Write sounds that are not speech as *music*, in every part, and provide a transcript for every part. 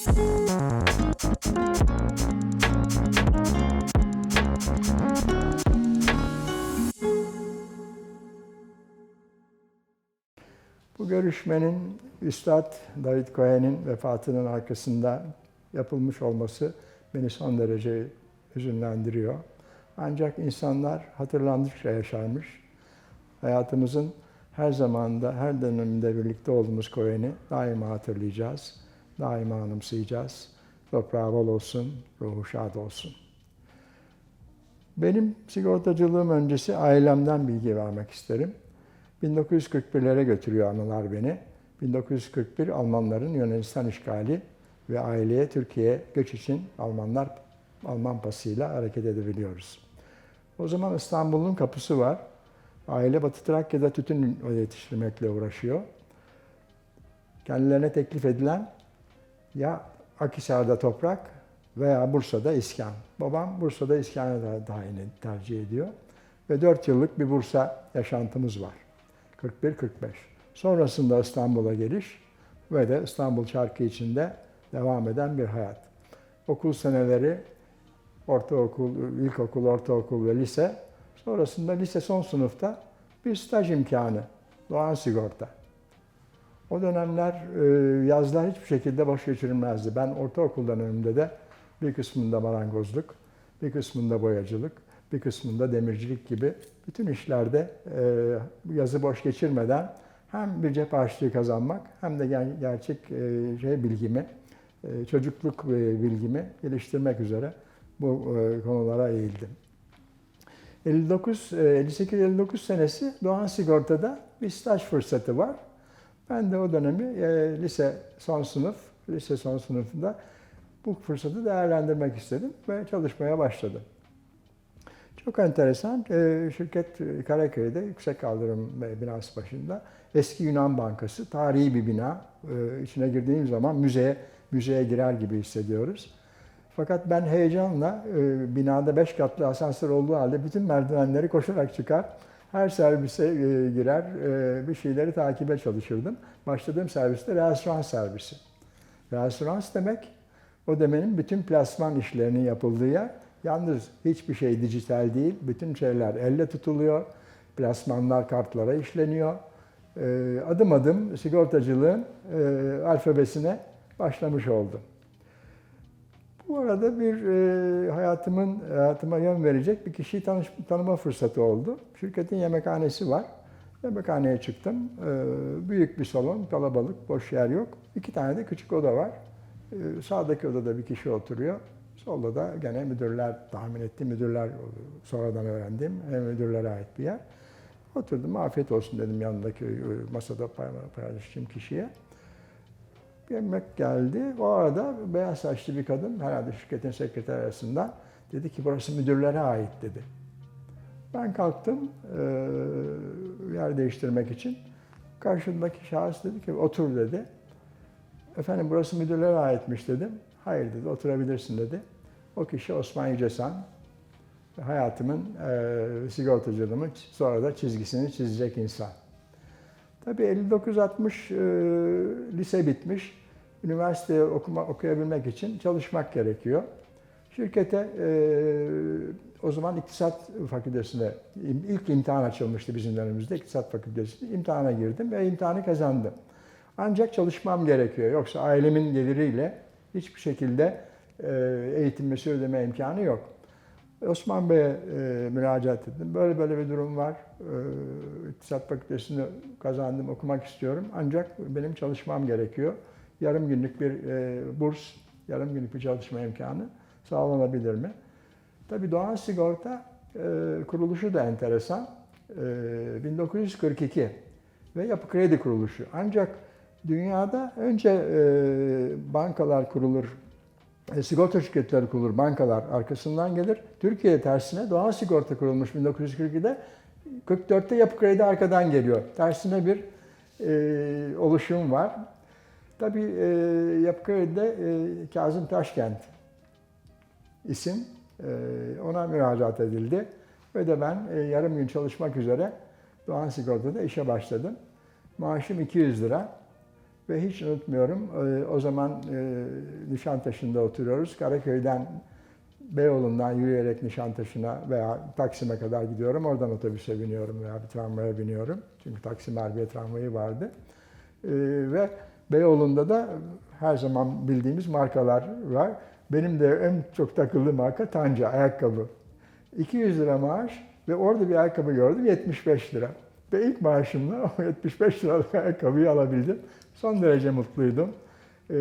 Bu görüşmenin Üstad David Cohen'in vefatının arkasında yapılmış olması beni son derece hüzünlendiriyor. Ancak insanlar hatırlandıkça yaşarmış. Hayatımızın her zamanda, her döneminde birlikte olduğumuz Cohen'i daima hatırlayacağız. Daima anımsayacağız. Toprağı bol olsun, ruhu şad olsun. Benim sigortacılığım öncesi ailemden bilgi vermek isterim. 1941'lere götürüyor anılar beni. 1941 Almanların Yunanistan işgali ve aileye Türkiye'ye göç için Almanlar Alman pasıyla hareket edebiliyoruz. O zaman İstanbul'un kapısı var. Aile Batı Trakya'da tütün yetiştirmekle uğraşıyor. Kendilerine teklif edilen ya Akhisar'da toprak veya Bursa'da iskan. Babam Bursa'da iskanı da dahini tercih ediyor. Ve 4 yıllık bir Bursa yaşantımız var. 41-45. Sonrasında İstanbul'a geliş ve de İstanbul çarkı içinde devam eden bir hayat. Okul seneleri, ortaokul, ilkokul, ortaokul ve lise. Sonrasında lise son sınıfta bir staj imkanı. Doğan Sigorta. O dönemler e, yazlar hiçbir şekilde boş geçirilmezdi. Ben ortaokul döneminde de bir kısmında marangozluk, bir kısmında boyacılık, bir kısmında demircilik gibi bütün işlerde e, yazı boş geçirmeden hem bir cep harçlığı kazanmak hem de ger- gerçek e, şey bilgimi, çocukluk bilgimi geliştirmek üzere bu konulara eğildim. 59, 58-59 senesi Doğan Sigorta'da bir staj fırsatı var. Ben de o dönemi e, lise son sınıf, lise son sınıfında bu fırsatı değerlendirmek istedim ve çalışmaya başladım. Çok enteresan. e, Şirket e, Karaköy'de yüksek kaldırım binası başında. Eski Yunan Bankası, tarihi bir bina. E, İçine girdiğim zaman müzeye müzeye girer gibi hissediyoruz. Fakat ben heyecanla e, binada beş katlı asansör olduğu halde bütün merdivenleri koşarak çıkar. Her servise e, girer, e, bir şeyleri takibe çalışırdım. Başladığım serviste restoran servisi. Restoran demek, o demenin bütün plasman işlerinin yapıldığı yer. Yalnız hiçbir şey dijital değil, bütün şeyler elle tutuluyor. Plasmanlar kartlara işleniyor. E, adım adım sigortacılığın alfabesine başlamış oldum. Bu arada bir e, hayatımın hayatıma yön verecek bir kişiyi tanış, tanıma fırsatı oldu. Şirketin yemekhanesi var. Yemekhaneye çıktım. E, büyük bir salon, kalabalık, boş yer yok. İki tane de küçük oda var. E, sağdaki odada bir kişi oturuyor. Solda da gene müdürler, tahmin ettiğim müdürler sonradan öğrendim. Hem müdürlere ait bir yer. Oturdum, afiyet olsun dedim yanındaki e, masada paylaştığım kişiye. Yemek geldi. O arada beyaz saçlı bir kadın, herhalde şirketin sekreter arasında dedi ki burası müdürlere ait dedi. Ben kalktım e, yer değiştirmek için. Karşımdaki şahıs dedi ki otur dedi. Efendim burası müdürlere aitmiş dedim. Hayır dedi oturabilirsin dedi. O kişi Osman Yücesan. Hayatımın e, sigortacılığımı sonra da çizgisini çizecek insan. Tabii 59-60 e, lise bitmiş. Üniversiteye okuma, okuyabilmek için çalışmak gerekiyor. Şirkete e, o zaman İktisat Fakültesine ilk imtihan açılmıştı bizim dönemimizde İktisat Fakültesi'ne imtihana girdim ve imtihanı kazandım. Ancak çalışmam gerekiyor. Yoksa ailemin geliriyle hiçbir şekilde e, eğitimimi sürdürme imkanı yok. Osman Bey'e e, müracaat ettim. Böyle böyle bir durum var. E, İktisat Fakültesini kazandım, okumak istiyorum. Ancak benim çalışmam gerekiyor. Yarım günlük bir e, burs, yarım günlük bir çalışma imkanı sağlanabilir mi? Tabii Doğan Sigorta e, kuruluşu da enteresan. E, 1942 ve Yapı Kredi Kuruluşu. Ancak dünyada önce e, bankalar kurulur, e, sigorta şirketleri kurulur, bankalar arkasından gelir. Türkiye tersine Doğan Sigorta kurulmuş 1942'de. 44'te Yapı Kredi arkadan geliyor. Tersine bir e, oluşum var. Tabii e, Yapı Kredi'de e, Kazım Taşkent isim e, ona müracaat edildi. Ve de ben e, yarım gün çalışmak üzere Doğan Sigorta'da işe başladım. Maaşım 200 lira Ve hiç unutmuyorum, e, o zaman e, Nişantaşı'nda oturuyoruz. Karaköy'den, Beyoğlu'ndan yürüyerek Nişantaşı'na veya Taksim'e kadar gidiyorum. Oradan otobüse biniyorum veya bir tramvaya biniyorum. Çünkü Taksim Harbiye tramvayı vardı. E, Ve Beyoğlu'nda da her zaman bildiğimiz markalar var. Benim de en çok takıldığım marka Tanca, ayakkabı. 200 lira maaş ve orada bir ayakkabı gördüm 75 lira. Ve ilk maaşımla o 75 liralık ayakkabıyı alabildim. Son derece mutluydum. Ee,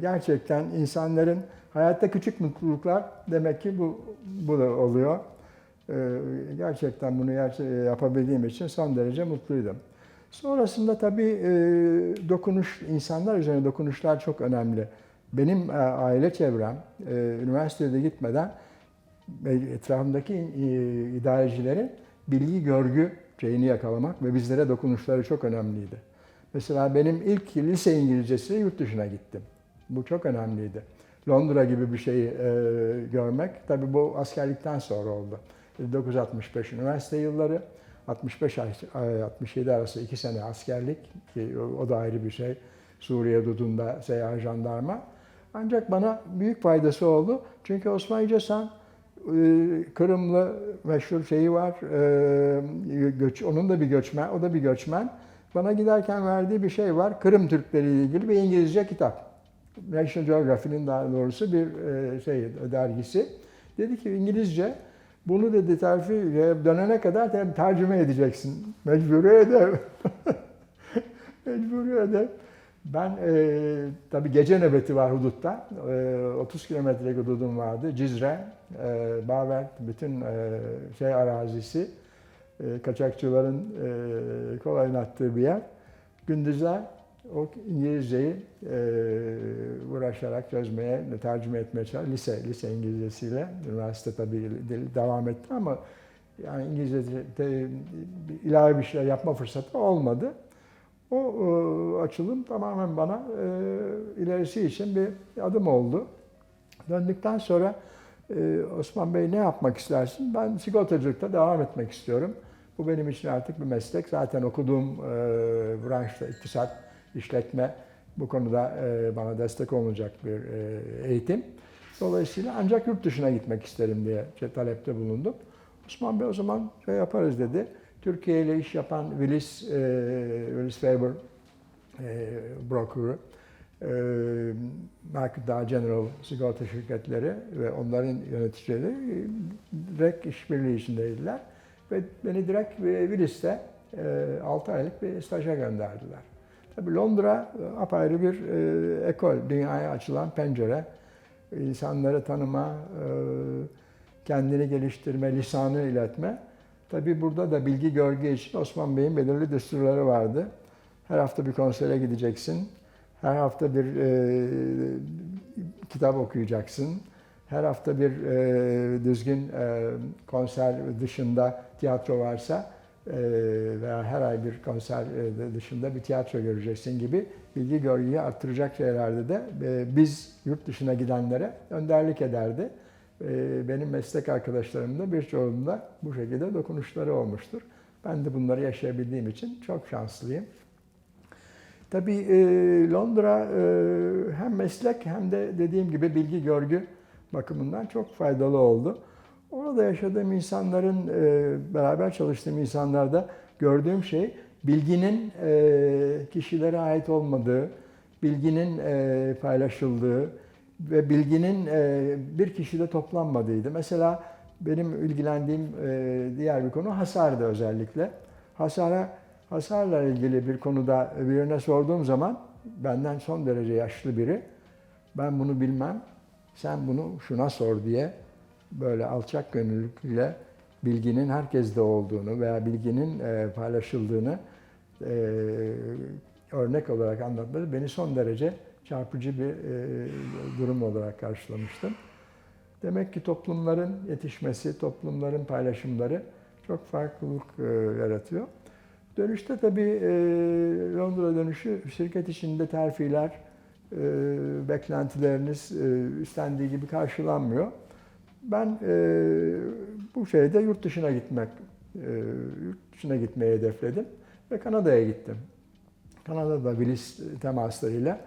gerçekten insanların hayatta küçük mutluluklar demek ki bu, bu da oluyor. Ee, gerçekten bunu ger- yapabildiğim için son derece mutluydum. Sonrasında tabii e, dokunuş, insanlar üzerine dokunuşlar çok önemli. Benim e, aile çevrem, e, üniversitede gitmeden ve etrafımdaki e, idarecilerin bilgi görgü şeyini yakalamak ve bizlere dokunuşları çok önemliydi. Mesela benim ilk lise İngilizcesi yurt dışına gittim. Bu çok önemliydi. Londra gibi bir şeyi e, görmek, tabii bu askerlikten sonra oldu. 1965 üniversite yılları, 65 ay- ay- 67 arası iki sene askerlik ki o- o da ayrı bir şey. Suriye Dudun'da seyahat jandarma. Ancak bana büyük faydası oldu. Çünkü Osman Yücesan e, Kırımlı meşhur şeyi var. e, Göç, onun da bir göçmen, o da bir göçmen. Bana giderken verdiği bir şey var. Kırım Türkleri ile ilgili bir İngilizce kitap. National Geography'nin daha doğrusu bir e, şey dergisi. Dedi ki İngilizce bunu dedi terfi dönene kadar ter- tercüme edeceksin. Mecburi eder. *laughs* Mecburi eder. Ben e, tabii gece nöbeti var hudutta. E, 30 kilometrelik hududum vardı. Cizre, e, Bavert, bütün e, şey arazisi, kaçakçıların e, kolay attığı bir yer. Gündüzler o İngilizceyi e, uğraşarak çözmeye, tercüme etmeye çalıştım. Lise, lise İngilizcesiyle. Üniversite tabii devam etti ama yani İngilizce de, ilave bir şeyler yapma fırsatı olmadı. O e, açılım tamamen bana e, ilerisi için bir adım oldu. Döndükten sonra e, Osman Bey ne yapmak istersin? Ben sigortacılıkta devam etmek istiyorum. Bu benim için artık bir meslek. Zaten okuduğum e, branşta iktisat, işletme bu konuda e, bana destek olacak bir e, eğitim. Dolayısıyla ancak yurt dışına gitmek isterim diye şey, talepte bulundum. Osman Bey o zaman şey yaparız dedi. Türkiye ile iş yapan Willis, e, Willis Faber e, broker'ı, belki daha general sigorta şirketleri ve onların yöneticileri direkt işbirliği içindeydiler. Ve beni direkt e, Willis'te e, 6 aylık bir staja gönderdiler. Tabii Londra apayrı bir ekol, dünyaya açılan pencere, insanları tanıma, kendini geliştirme, lisanı iletme. Tabii burada da bilgi görgü için Osman Bey'in belirli düsturları vardı. Her hafta bir konsere gideceksin. Her hafta bir e, kitap okuyacaksın. Her hafta bir e, düzgün e, konser dışında tiyatro varsa e, veya her ay bir konser e, dışında bir tiyatro göreceksin gibi bilgi görgüyü arttıracak şeylerde de e, biz yurt dışına gidenlere önderlik ederdi. E, benim meslek arkadaşlarım da birçoğunda bu şekilde dokunuşları olmuştur. Ben de bunları yaşayabildiğim için çok şanslıyım. Tabii e, Londra e, hem meslek hem de dediğim gibi bilgi görgü bakımından çok faydalı oldu. Orada yaşadığım insanların, e, beraber çalıştığım insanlarda gördüğüm şey bilginin e, kişilere ait olmadığı, bilginin paylaşıldığı ve bilginin e, bir kişide toplanmadığıydı. Mesela benim ilgilendiğim diğer bir konu hasardı özellikle. Hasara hasarla ilgili bir konuda birine sorduğum zaman benden son derece yaşlı biri ben bunu bilmem sen bunu şuna sor diye böyle alçak gönüllülükle bilginin herkeste olduğunu veya bilginin e, paylaşıldığını e, örnek olarak anlatması beni son derece çarpıcı bir e, durum olarak karşılamıştım. Demek ki toplumların yetişmesi, toplumların paylaşımları çok farklılık yaratıyor. Dönüşte tabii e, Londra dönüşü şirket içinde terfiler, e, beklentileriniz e, istendiği gibi karşılanmıyor. Ben e, bu şeyde yurt dışına gitmek, e, yurt dışına gitmeyi hedefledim ve Kanada'ya gittim. Kanada'da Willis temaslarıyla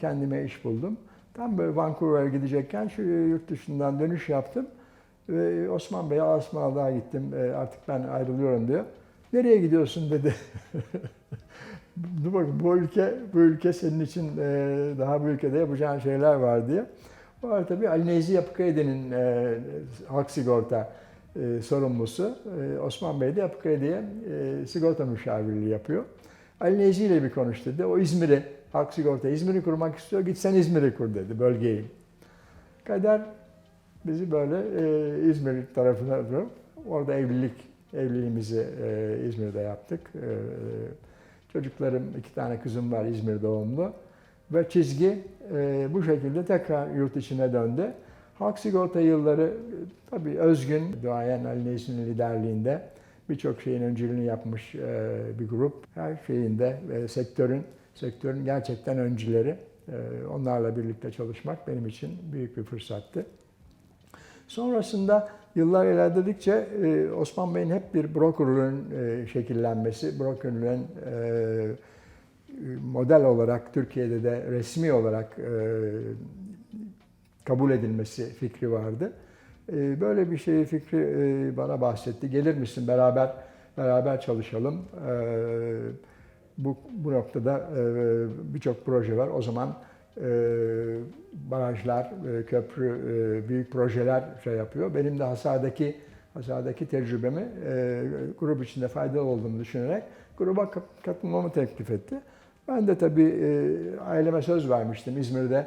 kendime iş buldum. Tam böyle Vancouver'a gidecekken şu yurt dışından dönüş yaptım. Ve Osman Bey'e Asmalı'ya gittim. E, artık ben ayrılıyorum diyor. Nereye gidiyorsun dedi. *laughs* Dur bakın bu ülke, bu ülke senin için e, daha bu ülkede yapacağın şeyler var diye. Bu arada tabii Ali Neyzi Yapı Kredi'nin e, halk sigorta e, sorumlusu. E, Osman Bey de Yapı Kredi'ye e, sigorta müşavirliği yapıyor. Ali Neyzi ile bir konuş dedi. O İzmir'i, halk sigorta İzmir'i kurmak istiyor. Git sen İzmir'i kur dedi bölgeyi. Kader bizi böyle e, İzmir tarafına orada evlilik evliliğimizi e, İzmir'de yaptık. E, çocuklarım iki tane kızım var İzmir doğumlu ve çizgi e, bu şekilde tekrar yurt içine döndü. Halk sigorta yılları e, tabii özgün duayen Ali Neysi'nin liderliğinde birçok şeyin öncülüğünü yapmış e, bir grup. Her şeyinde e, sektörün sektörün gerçekten öncüleri. E, onlarla birlikte çalışmak benim için büyük bir fırsattı. Sonrasında yıllar ilerledikçe e, Osman Bey'in hep bir brokerlığın e, şekillenmesi, brokerlığın e, model olarak Türkiye'de de resmi olarak kabul edilmesi fikri vardı. Böyle bir şey fikri bana bahsetti. Gelir misin beraber beraber çalışalım. Bu, bu noktada birçok proje var. O zaman barajlar, e, köprü, e, büyük projeler şey yapıyor. Benim de hasardaki hasardaki tecrübemi e, grup içinde faydalı olduğunu düşünerek gruba kat- katılmamı teklif etti. Ben de tabii aileme söz vermiştim İzmir'de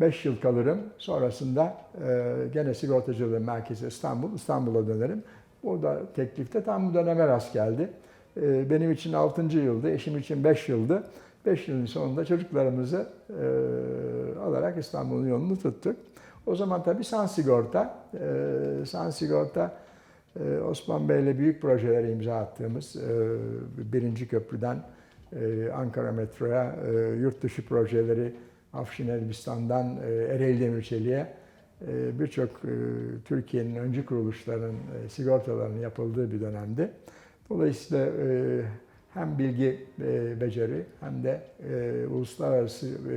5 yıl kalırım. Sonrasında e, gene sigortacılığın merkezi İstanbul, İstanbul'a dönerim. O da teklifte tam bu döneme rast geldi. Benim için 6. yıldı, eşim için 5 yıldı. 5 yılın sonunda çocuklarımızı e, alarak İstanbul'un yolunu tuttuk. O zaman tabii San Sigorta, e, San Sigorta e, Osman Bey'le büyük projelere imza attığımız e, birinci köprüden e, Ankara metroya, e, yurt dışı projeleri Afşin Elbistan'dan e, Ereğli Demirçeli'ye e, birçok e, Türkiye'nin öncü kuruluşlarının e, sigortalarının yapıldığı bir dönemdi. Dolayısıyla e, hem bilgi e, beceri hem de e, uluslararası e,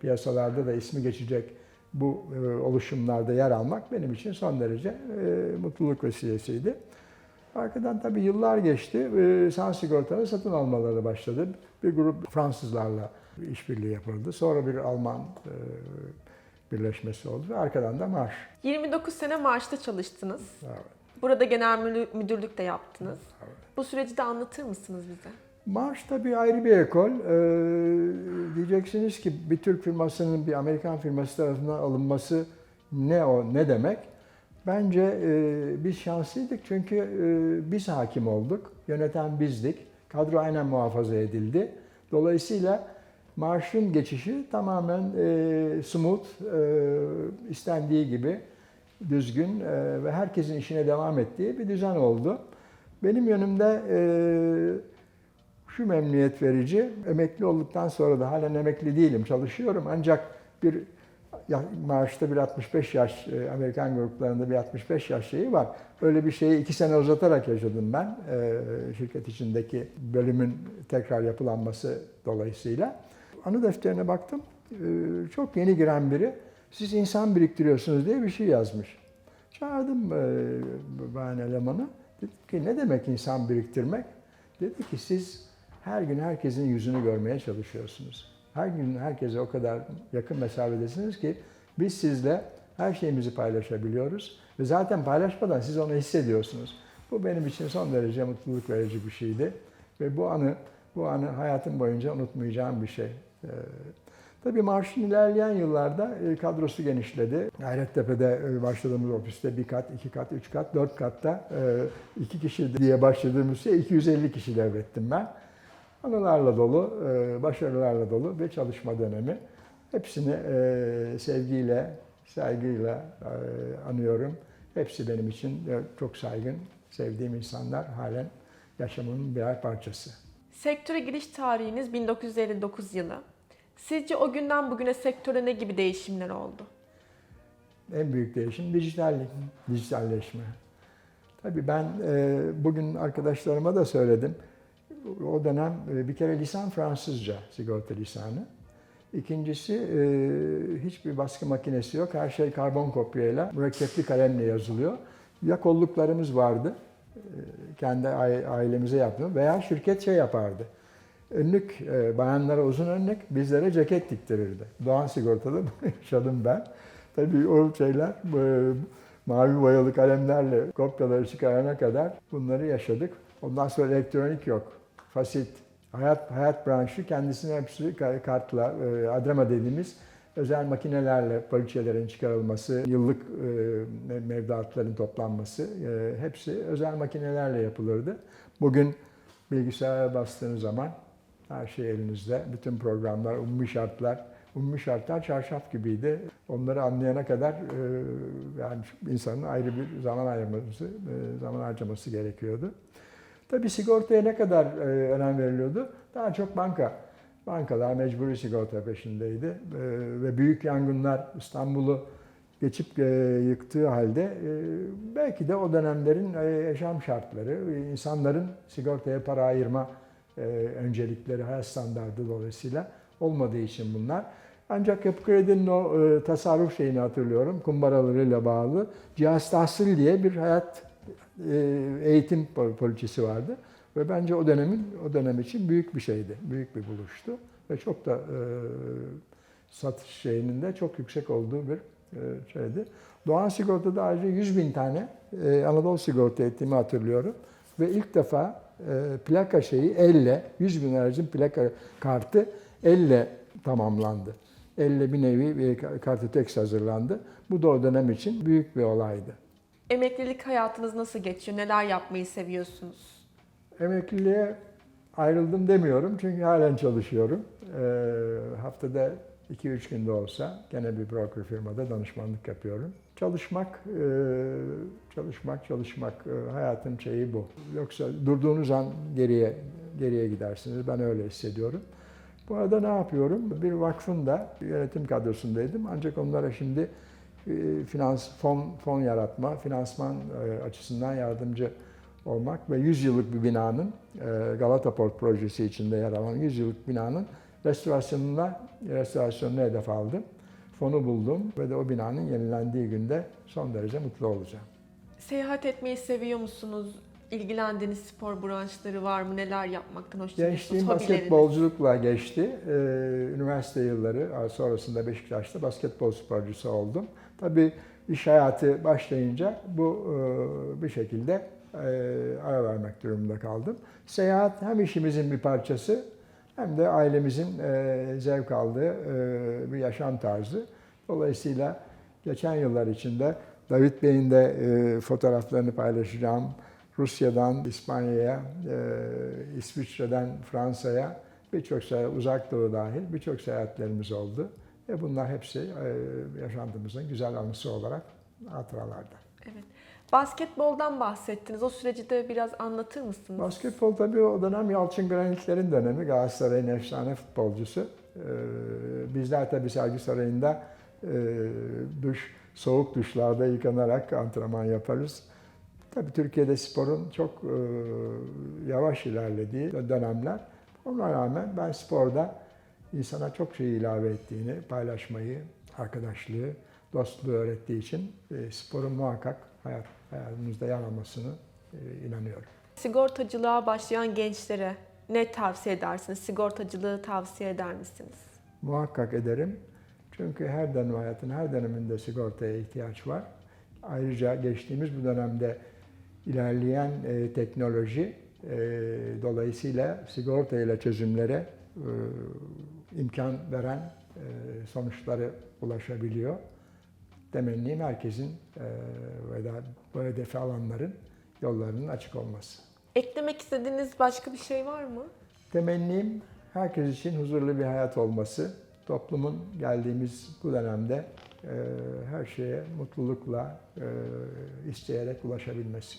piyasalarda da ismi geçecek bu e, oluşumlarda yer almak benim için son derece e, mutluluk vesilesiydi. Arkadan tabii yıllar geçti. E, San Sigorta'nın satın almaları başladı. Bir grup Fransızlarla işbirliği yapıldı. Sonra bir Alman e, birleşmesi oldu ve arkadan da marş. 29 sene marşta çalıştınız. Evet. Burada genel müdür- müdürlük de yaptınız. Evet. Bu süreci de anlatır mısınız bize? Marş tabii ayrı bir ekol. Ee, diyeceksiniz ki bir Türk firmasının bir Amerikan firması tarafından alınması ne o ne demek? Bence e, biz şanslıydık çünkü e, biz hakim olduk. Yöneten bizdik. Kadro aynen muhafaza edildi. Dolayısıyla marşın geçişi tamamen e, smooth, e, istendiği gibi düzgün e, ve herkesin işine devam ettiği bir düzen oldu. Benim yönümde e, şu memnuniyet verici, emekli olduktan sonra da halen emekli değilim, çalışıyorum ancak bir ya- maaşta bir 65 yaş, e, Amerikan gruplarında bir 65 yaş şeyi var. Öyle bir şeyi iki sene uzatarak yaşadım ben şirket içindeki bölümün tekrar yapılanması dolayısıyla. Anı defterine baktım, çok yeni giren biri, siz insan biriktiriyorsunuz diye bir şey yazmış. Çağırdım e, ben elemanı, dedim ki ne demek insan biriktirmek? Dedi ki siz her gün herkesin yüzünü görmeye çalışıyorsunuz. Her gün herkese o kadar yakın mesafedesiniz ki biz sizle her şeyimizi paylaşabiliyoruz. Ve zaten paylaşmadan siz onu hissediyorsunuz. Bu benim için son derece mutluluk verici bir şeydi. Ve bu anı, bu anı hayatım boyunca unutmayacağım bir şey. Tabii marşın ilerleyen yıllarda e, kadrosu genişledi. Gayrettepe'de e, başladığımız ofiste bir kat, iki kat, üç kat, dört katta e, iki kişi diye başladığımız şey 250 kişi devrettim ben. Anılarla dolu, başarılarla dolu bir çalışma dönemi. Hepsini sevgiyle, saygıyla anıyorum. Hepsi benim için çok saygın, sevdiğim insanlar halen yaşamımın birer parçası. Sektöre giriş tarihiniz 1959 yılı. Sizce o günden bugüne sektöre ne gibi değişimler oldu? En büyük değişim dijitallik, dijitalleşme. Tabii ben e, bugün arkadaşlarıma da söyledim. o dönem e, bir kere lisan Fransızca, sigorta lisanı. İkincisi e, hiçbir baskı makinesi yok. Her şey karbon kopyayla, mürekkepli kalemle yazılıyor. Ya kolluklarımız vardı, kendi ai- ailemize yaptım veya şirket şey yapardı. Önlük, e, bayanlara uzun önlük, bizlere ceket diktirirdi. Doğan Sigorta'da *laughs* bunu yaşadım ben. Tabii o şeyler, e, mavi boyalı kalemlerle kopyaları çıkarana kadar bunları yaşadık. Ondan sonra elektronik yok. Fasit, hayat hayat branşı kendisine hepsi ka- kartla, e, adrema dediğimiz özel makinelerle poliçelerin çıkarılması, yıllık mevduatların toplanması hepsi özel makinelerle yapılırdı. Bugün bilgisayara bastığınız zaman her şey elinizde. Bütün programlar, umumi şartlar, umumi şartlar çarşaf gibiydi. Onları anlayana kadar e, yani insanın ayrı bir zaman ayırması, e, zaman harcaması gerekiyordu. Tabii sigortaya ne kadar e, önem veriliyordu? Daha çok banka. Bankalar mecburi sigorta peşindeydi. E, ve büyük yangınlar İstanbul'u geçip e, yıktığı halde e, belki de o dönemlerin e, yaşam şartları, insanların sigortaya para ayırma öncelikleri, hayat standardı dolayısıyla olmadığı için bunlar. Ancak Yapı Kredi'nin o e, tasarruf şeyini hatırlıyorum, kumbaralarıyla bağlı. Cihaz tahsil diye bir hayat e, eğitim pol- poliçesi vardı. Ve bence o dönemin, o dönem için büyük bir şeydi, büyük bir buluştu. Ve çok da e, satış şeyinin de çok yüksek olduğu bir e, şeydi. Doğan Sigorta'da ayrıca 100 bin tane e, Anadolu Sigorta ettiğimi hatırlıyorum. Ve ilk defa e, plaka şeyi elle, 100 bin aracın plaka kartı elle tamamlandı. Elle bir nevi bir kartotekst hazırlandı. Bu da o dönem için büyük bir olaydı. Emeklilik hayatınız nasıl geçiyor? Neler yapmayı seviyorsunuz? Emekliliğe ayrıldım demiyorum çünkü halen çalışıyorum. Ee, haftada 2-3 günde olsa gene bir broker firmada danışmanlık yapıyorum. Çalışmak, e, çalışmak, çalışmak e, hayatın şeyi bu. Yoksa durduğunuz an geriye geriye gidersiniz. Ben öyle hissediyorum. Bu arada ne yapıyorum? Bir vakfın da yönetim kadrosundaydım. Ancak onlara şimdi e, finans fon fon yaratma, finansman açısından yardımcı olmak ve 100 yıllık bir binanın Galata Port projesi içinde yer alan 100 yıllık binanın restorasyonuna restorasyonunu hedef aldım. Fonu buldum ve de o binanın yenilendiği günde son derece mutlu olacağım. Seyahat etmeyi seviyor musunuz? İlgilendiğiniz spor branşları var mı? Neler yapmaktan hoşlanıyorsunuz? Gençliğim basketbolculukla geçti. Ee, üniversite yılları sonrasında Beşiktaş'ta basketbol sporcusu oldum. Tabii iş hayatı başlayınca bu e, bir şekilde e, ara vermek durumunda kaldım. Seyahat hem işimizin bir parçası hem de ailemizin e, zevk aldığı e, bir yaşam tarzı. Dolayısıyla geçen yıllar içinde David Bey'in de e, fotoğraflarını paylaşacağım. Rusya'dan İspanya'ya, e, İsviçre'den Fransa'ya birçok seyahat, uzak doğu dahil birçok seyahatlerimiz oldu. Ve bunlar hepsi e, yaşantımızın güzel anısı olarak hatıralarda. Evet. Basketboldan bahsettiniz. O süreci de biraz anlatır mısınız? Basketbol tabii o dönem Yalçın Granitler'in dönemi. Galatasaray'ın efsane futbolcusu. Ee, bizler tabii Sergi Sarayı'nda e, duş, soğuk duşlarda yıkanarak antrenman yaparız. Tabii Türkiye'de sporun çok e, yavaş ilerlediği dönemler. Ona rağmen ben sporda insana çok şey ilave ettiğini, paylaşmayı, arkadaşlığı, dostluğu öğrettiği için e, sporun muhakkak hayat, hayatımızda yer almasını inanıyorum. Sigortacılığa başlayan gençlere ne tavsiye edersiniz? Sigortacılığı tavsiye eder misiniz? Muhakkak ederim. Çünkü her dönem hayatın her döneminde sigortaya ihtiyaç var. Ayrıca geçtiğimiz bu dönemde ilerleyen e, teknoloji e, dolayısıyla sigorta ile çözümlere e, imkan veren e, sonuçları ulaşabiliyor. Temennim herkesin e, ve da bu hedefi alanların yollarının açık olması. Eklemek istediğiniz başka bir şey var mı? Temennim herkes için huzurlu bir hayat olması, toplumun geldiğimiz bu dönemde e, her şeye mutlulukla e, isteyerek ulaşabilmesi.